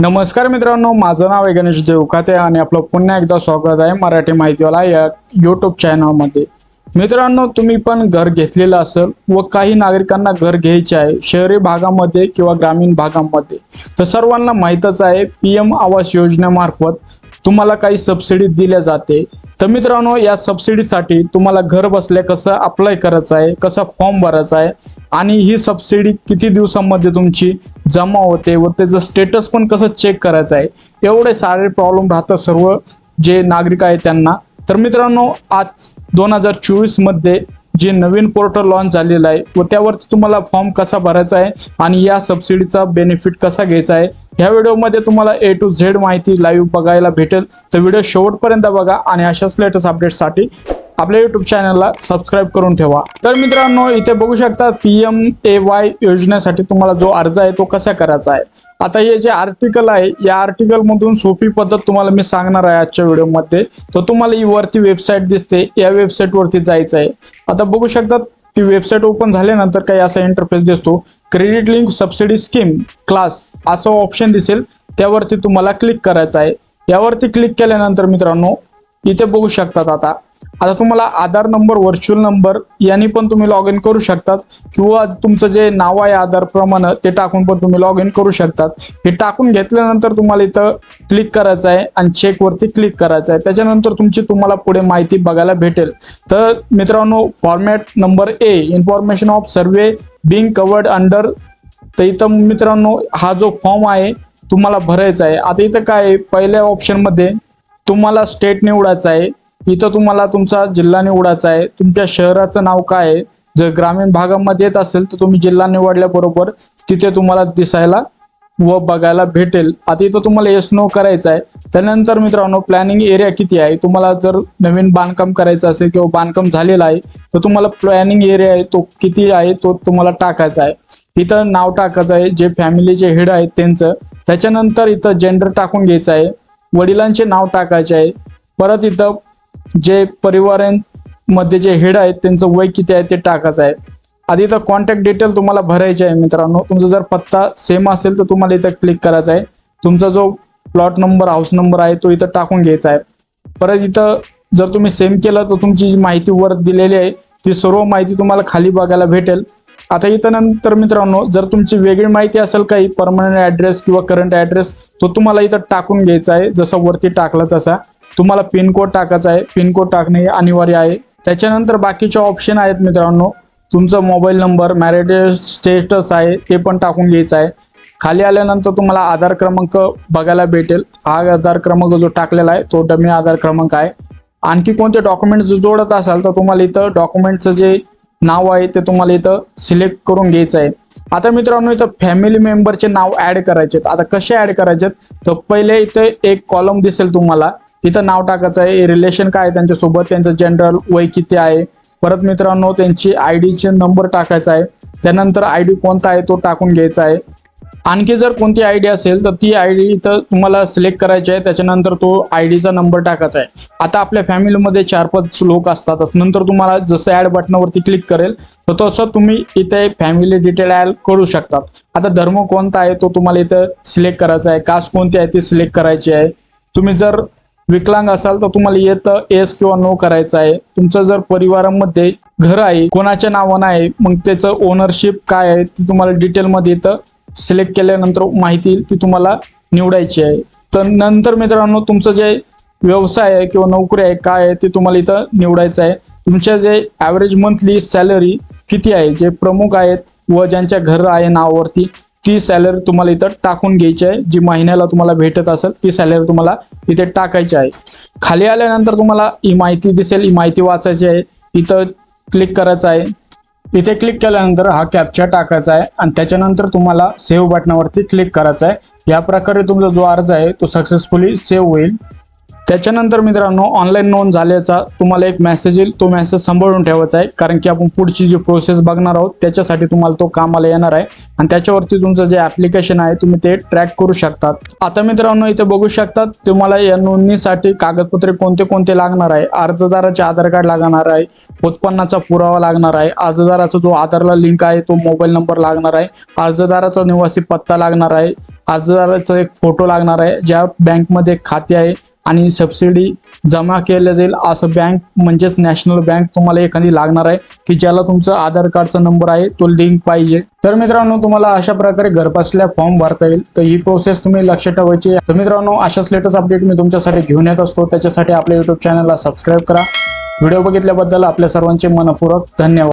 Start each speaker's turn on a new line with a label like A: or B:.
A: नमस्कार मित्रांनो माझं नाव आहे गणेश देवखाते आणि आपलं पुन्हा एकदा स्वागत आहे मराठी माहितीवाला या यूट्यूब चॅनलमध्ये मित्रांनो तुम्ही पण घर घेतलेलं असेल व काही नागरिकांना घर घ्यायचे आहे शहरी भागामध्ये किंवा ग्रामीण भागामध्ये तर सर्वांना माहीतच आहे पी एम आवास योजनेमार्फत तुम्हाला काही सबसिडी दिल्या जाते. तर मित्रांनो या सबसिडीसाठी तुम्हाला घर बसल्या कसं अप्लाय करायचं आहे कसा फॉर्म भरायचा आहे आणि ही सबसिडी किती दिवसांमध्ये तुमची जमा होते व त्याचं स्टेटस पण कसं चेक करायचं आहे? एवढे सारे प्रॉब्लेम राहतात सर्व जे नागरिक आहेत त्यांना. तर मित्रांनो आज दोन हजार चोवीसमध्ये जे नवीन पोर्टल लॉन्च झालेलं आहे व त्यावरती तुम्हाला फॉर्म कसा भरायचा आहे आणि या सबसिडीचा बेनिफिट कसा घ्यायचा आहे ह्या व्हिडिओमध्ये तुम्हाला ए टू झेड माहिती लाईव्ह बघायला भेटेल. तर व्हिडिओ शेवटपर्यंत बघा आणि अशाच लेटेस्ट अपडेटसाठी आपल्या युट्यूब चॅनलला सबस्क्राईब करून ठेवा. तर मित्रांनो इथे बघू शकता पी एम ए वाय योजनेसाठी तुम्हाला जो अर्ज आहे तो कसा करायचा आहे. आता हे जे आर्टिकल आहे या आर्टिकल मधून सोपी पद्धत तुम्हाला मी सांगणार आहे आजच्या व्हिडिओमध्ये तर तुम्हाला ही वरती वेबसाईट दिसते या वेबसाईटवरती जायचं आहे. आता बघू शकता ती वेबसाईट ओपन झाल्यानंतर काही असा इंटरफेस दिसतो. Credit link subsidy scheme class असं ऑप्शन दिसेल. त्यावरती तुम्हाला क्लिक करायचं आहे. यावरती क्लिक केल्यानंतर मित्रांनो इथे बघू शकतात आता. आता तुम्हाला आधार नंबर व्हर्च्युअल नंबर यांनी पण तुम्ही लॉग इन करू शकतात. किंवा तुमचं जे नाव आहे आधार प्रमाणे ते टाकून पण तुम्ही लॉग इन करू शकतात. हे टाकून घेतल्यानंतर तुम्हाला इथं क्लिक करायचं आहे आणि चेकवरती क्लिक करायचं आहे. त्याच्यानंतर तुमची तुम्हाला पुढे माहिती बघायला भेटेल. तर मित्रांनो format number A information of survey being covered under तर इथं मित्रांनो हा जो फॉर्म आहे तुम्हाला भरायचा आहे. आता इथं काय आहे, पहिल्या ऑप्शनमध्ये तुम्हाला स्टेट निवडायचं आहे. इथं तुम्हाला तुमचा जिल्हा निवडायचा आहे. तुमच्या शहराचं नाव काय आहे? जर ग्रामीण भागामध्ये येत असेल तर तुम्ही जिल्हा निवडल्याबरोबर तिथे तुम्हाला दिसायला व बघायला भेटेल. आता इथं तुम्हाला येस नो करायचं आहे. त्यानंतर मित्रांनो प्लॅनिंग एरिया किती आहे? तुम्हाला जर नवीन बांधकाम करायचं असेल किंवा बांधकाम झालेलं आहे तर तुम्हाला प्लॅनिंग एरिया आहे तो किती आहे तो तुम्हाला टाकायचा आहे. इथं नाव टाकायचं आहे जे फॅमिलीचे हेड आहेत त्यांचं. त्याच्यानंतर इथं जेंडर टाकून घ्यायचं आहे. वडिलांचे नाव टाकायचे आहे. परत इथं जे परिवारांमध्ये जे हेड आहेत त्यांचं वय किती आहे ते टाकायचं आहे. आधी इथं कॉन्टॅक्ट डिटेल तुम्हाला भरायचे आहे मित्रांनो. तुमचा जर पत्ता सेम असेल तर तुम्हाला इथं क्लिक करायचा आहे. तुमचा जो प्लॉट नंबर हाऊस नंबर आहे तो इथं टाकून घ्यायचा आहे. परत इथं जर तुम्ही सेम केलं तर तुमची जी माहिती वर दिलेली आहे ती सर्व माहिती तुम्हाला खाली बघायला भेटेल. आता इथं नंतर मित्रांनो जर तुमची वेगळी माहिती असेल काही परमनंट ॲड्रेस किंवा करंट ॲड्रेस तो तुम्हाला इथं टाकून घ्यायचा आहे जसं वरती टाकलं तसा. तुम्हाला पिनकोड टाकायचा आहे पिनकोड टाकणे हे अनिवार्य आहे. त्याच्यानंतर बाकीचे ऑप्शन आहेत मित्रांनो. तुमचा मोबाईल नंबर मॅरिड स्टेटस आहे ते पण टाकून घ्यायचं आहे. खाली आल्यानंतर तुम्हाला आधार क्रमांक बघायला भेटेल. हा आधार क्रमांक जो टाकलेला आहे तो डमी आधार क्रमांक आहे. आणखी कोणते डॉक्युमेंट्स जोडत असाल तर तुम्हाला इथं डॉक्युमेंटचं जे नाव आहे ते तुम्हाला इथं सिलेक्ट करून घ्यायचं आहे. आता मित्रांनो इथं फॅमिली मेंबरचे नाव ॲड करायचे आता कसे ॲड करायचे तर पहिले इथं एक कॉलम दिसेल तुम्हाला. इथं नाव टाकायचं आहे. रिलेशन काय आहे त्यांच्यासोबत? त्यांचं जनरल वय किती आहे? परत मित्रांनो त्यांची आय डीचे नंबर टाकायचा आहे. त्यानंतर आय डी कोणता आहे तो टाकून घ्यायचा आहे. आणखी जर कोणती आय डी असेल तर ती आय डी इथं तुम्हाला सिलेक्ट करायची आहे. त्याच्यानंतर तो आय डीचा नंबर टाकायचा आहे. आता आपल्या फॅमिलीमध्ये चार पाच लोक असतात. नंतर तुम्हाला जसं ॲड बटनावरती क्लिक करेल तर तसं तुम्ही इथे फॅमिली डिटेल ॲड करू शकतात. आता धर्म कोणता आहे तो तुम्हाला इथं सिलेक्ट करायचा आहे. कास्ट कोणती आहे ती सिलेक्ट करायची आहे. तुम्ही जर विकलांग असाल तर तुम्हाला येतं एस किंवा नो करायचं आहे. तुमचं जर परिवारामध्ये घर आहे कोणाच्या नावानं आहे मग त्याचं ओनरशिप काय आहे ती तुम्हाला डिटेलमध्ये इथं सिलेक्ट केल्यानंतर माहिती ती तुम्हाला निवडायची आहे. तर नंतर मित्रांनो तुमचं जे व्यवसाय आहे किंवा नोकरी आहे काय आहे ते तुम्हाला इथं निवडायचं आहे. तुमच्या जे ॲव्हरेज मंथली सॅलरी किती आहे जे प्रमुख आहेत व ज्यांच्या घर आहे नावावरती ती सॅलरी तुम्हाला इथं टाकून घ्यायची आहे. जी महिन्याला तुम्हाला भेटत असेल ती सॅलरी तुम्हाला इथे टाकायची आहे. खाली आल्यानंतर तुम्हाला ही माहिती दिसेल ही माहिती वाचायची आहे. इथं क्लिक करायचं आहे. इथे क्लिक केल्यानंतर हा कॅप्चा टाकायचा आहे. आणि त्याच्यानंतर तुम्हाला सेव्ह बटनावरती क्लिक करायचं आहे. या प्रकारे तुमचा जो अर्ज आहे तो सक्सेसफुली सेव्ह होईल. त्याच्यानंतर मित्रांनो ऑनलाईन नोंद झाल्याचा तुम्हाला एक मेसेज येईल. तो मेसेज सांभाळून ठेवायचा आहे. कारण की आपण पुढची जी प्रोसेस बघणार आहोत त्याच्यासाठी तुम्हाला तो कामाला येणार आहे. आणि त्याच्यावरती तुमचं जे ॲप्लिकेशन आहे तुम्ही ते ट्रॅक करू शकतात. आता मित्रांनो इथे बघू शकतात तुम्हाला या नोंदणीसाठी कागदपत्रे कोणते कोणते लागणार आहे? अर्जदाराचे आधार कार्ड लागणार आहे उत्पन्नाचा पुरावा लागणार आहे अर्जदाराचा जो आधारला लिंक आहे तो मोबाईल नंबर लागणार आहे अर्जदाराचा निवासी पत्ता लागणार आहे अर्जदाराचा एक फोटो लागणार आहे ज्या बँकमध्ये खाते आहे आणि सबसिडी जमा केल्या जाईल असं बँक म्हणजेच नॅशनल बँक तुम्हाला एखादी लागणार आहे की ज्याला तुमचं आधार कार्डचा नंबर आहे तो लिंक पाहिजे. तर मित्रांनो तुम्हाला अशा प्रकारे घरबसल्या फॉर्म भरता येईल. तर ही प्रोसेस तुम्ही लक्ष ठेवायची तर मित्रांनो अशाच लेटेस्ट अपडेट मी तुमच्यासाठी घेऊन येत असतो. त्याच्यासाठी आपल्या युट्यूब चॅनलला सबस्क्राईब करा. व्हिडिओ बघितल्याबद्दल आपल्या सर्वांचे मनपूर्वक धन्यवाद.